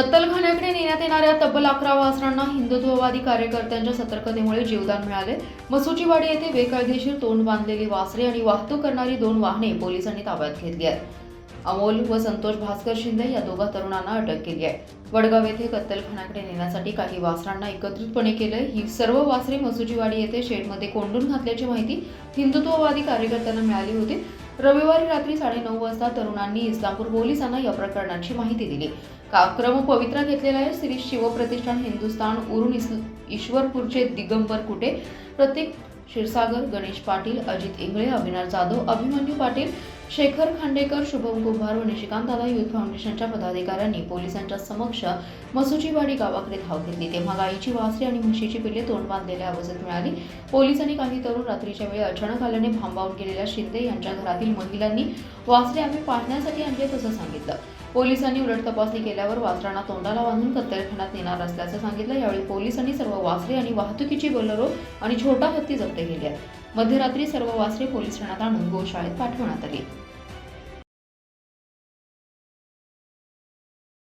कत्तलखान्याकडे नेण्यात येणाऱ्या तब्बल अकरा वासरांना हिंदुत्ववादी कार्यकर्त्यांच्या सतर्कतेमुळे जीवदान मिळाले. मसुचीवाडी येथे बेकायदेशीर तोंड बांधलेली वासरे आणि वाहतूक करणारी दोन वाहने पोलिसांनी ताब्यात घेतली आहेत. अमोल व संतोष भास्कर शिंदे या दोघा तरुणांना अटक केली आहे. वडगाव येथे कत्तलखान्याकडे नेण्यासाठी काही वासरांना एकत्रितपणे केलंय. ही सर्व वासरे मसुजीवाडी येथे शेडमध्ये कोंडून घातल्याची माहिती हिंदुत्ववादी कार्यकर्त्यांना मिळाली होती. रविवारी रात्री साडेनऊ वाजता तरुणांनी इस्लामपूर पोलिसांना या प्रकरणाची माहिती दिली. कार्यक्रम पवित्रा घेतलेला आहे. श्री शिवप्रतिष्ठान हिंदुस्थान उरून इस ईश्वरपूरचे दिगंबर कुटे प्रतीक क्षीरसागर गणेश पाटील अजित इंगळे अविनाश जाधव अभिमन्यू पाटील शेखर खांडेकर शुभम कुंभार व निशिकांत दादा युथ फाउंडेशनच्या पदाधिकाऱ्यांनी पोलिसांच्या समक्ष मसुचीवाडी गावाकडे धाव घेतली. तेव्हा गायीची वासरी आणि म्हशीची पिल्ले तोंड बांधलेल्या अवस्थेत मिळाली. पोलिसांनी काही तरुण रात्रीच्या वेळी अचानक आल्याने भांबावून गेलेल्या शिंदे यांच्या घरातील महिलांनी वासरे आम्ही पाहण्यासाठी आणले तसं सांगितलं. पोलिसांनी उलट तपासणी केल्यावर वासरांना तोंडाला बांधून कत्तलखान्यात नेणार असल्याचं सांगितलं. यावेळी पोलिसांनी सर्व वासरे आणि वाहतुकीची बलरो आणि छोटा हत्ती जप्त केली आहे मध्यरात्री सर्व वासरे पोलीस ठाण्यात आणून गोशाळेत पाठवण्यात आली.